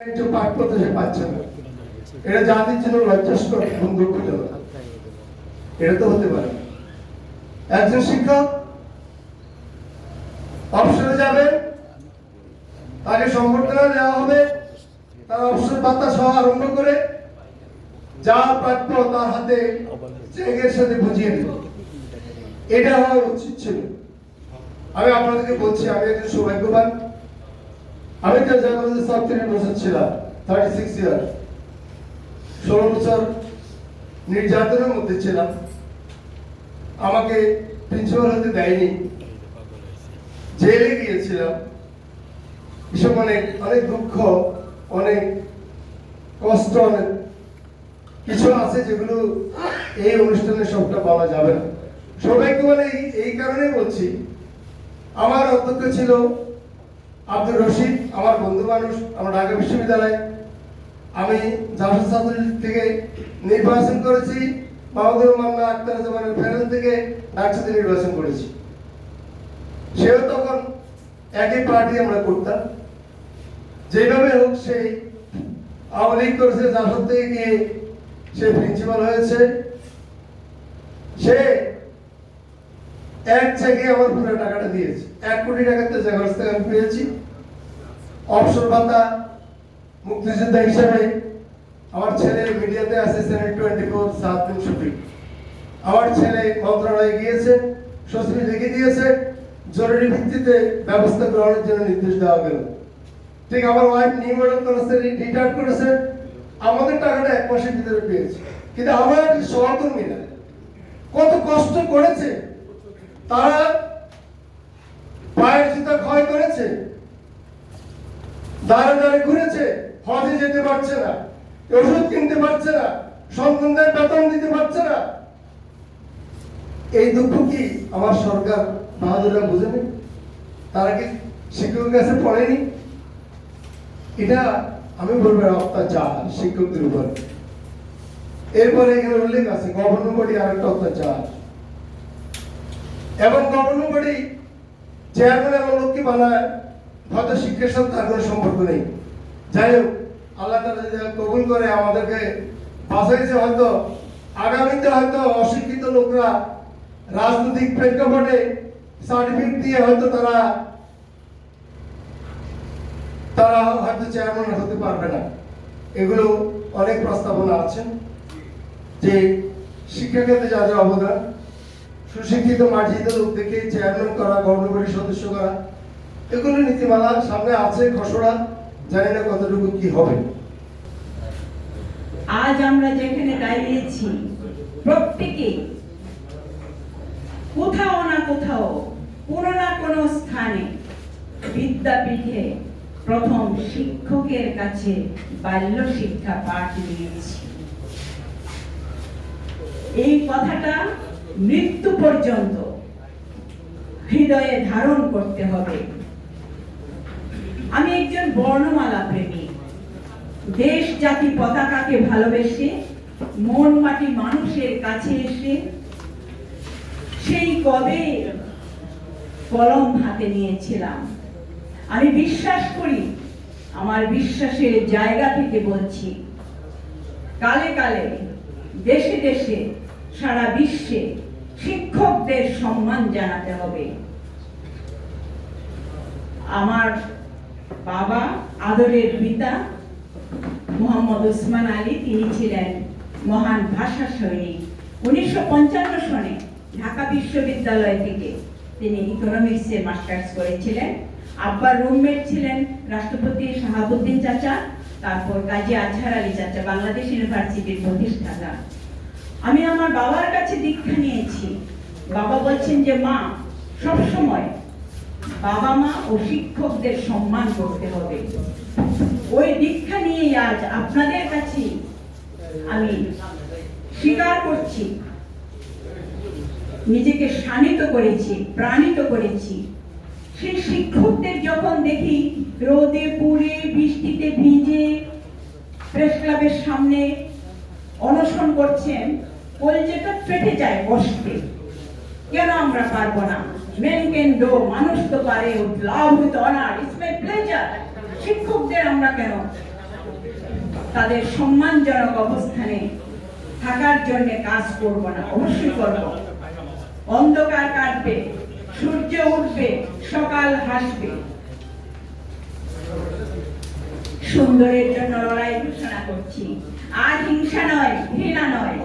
একটু পাঠ করতে লজ্জাস্কর এবং দুঃখজনক এটা তো হতে পারে। একজন শিক্ষক অবসরে যাবে, তাকে সম্বর্ধনা দেওয়া হবে, তার অবসর ভাতা সহ আরম্ভ করে যা প্রাপ্য তার হাতে চেকের সাথে বুঝিয়ে দেবে এটা হওয়া উচিত ছিল। আমি আপনাদেরকে বলছি, আমি একজন সৌভাগ্যবান। আমি তো জানাতে সত্তর বছর ছিলাম থার্টি সিক্স ইয়ার ষোলো বছর নির্যাতনের মধ্যে ছিলাম। আমাকে প্রিন্সিপাল হতে দেয়নি। জেলে গিয়েছিলাম। এসব অনেক অনেক দুঃখ, অনেক কষ্ট, অনেক কিছু আছে যেগুলো এই অনুষ্ঠানে সবটা পাওয়া যাবে না। সবাইকে মানে এই কারণে বলছি, আমার অধ্যক্ষ ছিল আব্দুর রশিদ, আমার বন্ধু মানুষ, আমার ঢাকা বিশ্ববিদ্যালয়। আমি জাফর ছাত্র থেকে নির্বাচন করেছি মাহমুদুর মামলা আক্তার জামানের প্যানেল থেকে ডাকসাতে নির্বাচন করেছি। সেও তখন একই পার্টি আমরা করতাম। যেভাবে হোক সেই আওয়ামী লীগ করেছে, জাফর থেকে গিয়ে সে প্রিন্সিপাল হয়েছে। সে এক চেকে আমার পুরো টাকাটা দিয়েছে। এক কোটি জাগরস থেকে আমি পেয়েছি। অবসর ভাতা মুক্তিযোদ্ধা হিসেবে আমার ছেলে মিডিয়াতে আছে সেনেট টোয়েন্টি ফোর সাত দিন শফিক আমার ছেলে মন্ত্রণালয়ে গিয়েছে, সচিব লিখে দিয়েছে, জরুরি ভিত্তিতে ব্যবস্থা গ্রহণের জন্য নির্দেশ দেওয়া গেল। ঠিক আমার wife new model college retire করেছে, আমাদের টাকাটা এক মাসের ভিতরে পেয়েছে। কিন্তু আমার সহকর্মীরা কত কষ্ট করেছে, তারা পায়ের জুতা ক্ষয় করেছে দাঁড়ে দাঁড়ে ঘুরেছে, হজে যেতে পারছে না, ওষুধ কিনতে পারছে না, সন্তানদের বেতন দিতে পারছে না। এই দুঃখ কি আমার সরকার বাহাদুররা বুঝেনি তারা কি শিক্ষকের কাছে পড়েনি? এটা আমি বলব অত্যাচার, শিক্ষকদের উপর। এরপরে এখানে উল্লেখ আছে, গভর্নর বডি আর একটা অত্যাচার। এবং গভর্নর বডি চেয়ারম্যান এবং লোককে বানায় হয়তো শিক্ষার সাথে তার কোনো সম্পর্ক নেই। যাই হোক, আল্লাহ তালা যদি কবুল করে, আমাদেরকে বাঁচাইছে, হয়তো আগামীতে হয়তো অশিক্ষিত লোকরা রাজনৈতিক প্রেক্ষাপটে সার্টিফিকেট দিয়ে হয়তো তারা তারা হয়তো চেয়ারম্যান হতে পারবে না। এগুলো অনেক প্রস্তাবনা আছে যে শিক্ষাক্ষেত্রে যাদের অবদান, সুশিক্ষিত মার্জিত লোক দেখে চেয়ারম্যান করা গভর্নমেন্টের সদস্য করা এগুলো নীতিমালা সামনে আছে খসড়া জানি না কতটুকু কি হবে। আজ আমরা যেখানে দাঁড়িয়েছি, প্রত্যেকে কোথাও না কোথাও, কোনো না কোনো স্থানে বিদ্যাপীঠে প্রথম শিক্ষকের কাছে বাল্য শিক্ষা পাঠ নিয়েছি এই কথাটা মৃত্যু পর্যন্ত হৃদয়ে ধারণ করতে হবে। আমি একজন বর্ণমালা প্রেমী। দেশ, জাতি, পতাকাকে ভালোবেসে মন মাটি মানুষের কাছে এসে সেই কবে কলম হাতে নিয়েছিলাম। আমি বিশ্বাস করি, আমার বিশ্বাসের জায়গা থেকে বলছি, কালে কালে দেশে দেশে সারা বিশ্বে শিক্ষকদের সম্মান জানাতে হবে। আমার বাবা, আদরের পিতা, মোহাম্মদ ওসমান আলী, তিনি ছিলেন মহান ভাষা সৈনিক। উনিশশো পঞ্চান্ন সনে ঢাকা বিশ্ববিদ্যালয় থেকে তিনি ইকোনমিক্সে মাস্টার্স করেছিলেন। আব্বার রুমমেট ছিলেন রাষ্ট্রপতি শাহাবুদ্দিন চাচা, তারপর কাজী আজহার আলী চাচা, বাংলাদেশ ইউনিভার্সিটির প্রতিষ্ঠাতা। আমি আমার বাবার কাছে দীক্ষা নিয়েছি। বাবা বলছেন যে, মা সব সময় বাবা মা ও শিক্ষকদের সম্মান করতে হবে। ওই দীক্ষা নিয়েই আজ আপনাদের কাছে আমি স্বীকার করছি। নিজেকে শানিত করেছি, প্রাণিত করেছি। সেই শিক্ষকদের যখন দেখি রোদে পুড়ে, বৃষ্টিতে ভিজে, প্রেস ক্লাবের সামনে অনশন করছেন, কলজেটা ফেটে যায় বসতে। কেন আমরা পারব না? মেন ক্যান ডো মানুষ তো পারে love with honour it's my pleasure শিক্ষকদের আমরা কেন? তাদের সম্মানজনক অবস্থানে থাকার জন্য কাজ করব না, অবশ্যই করব। অন্ধকার কাটবে, সূর্য উঠবে, সকাল হাসবে। সুন্দরের জন্য লড়াই ঘোষণা করছি। আর হিংসা নয়, ঘৃণা নয়।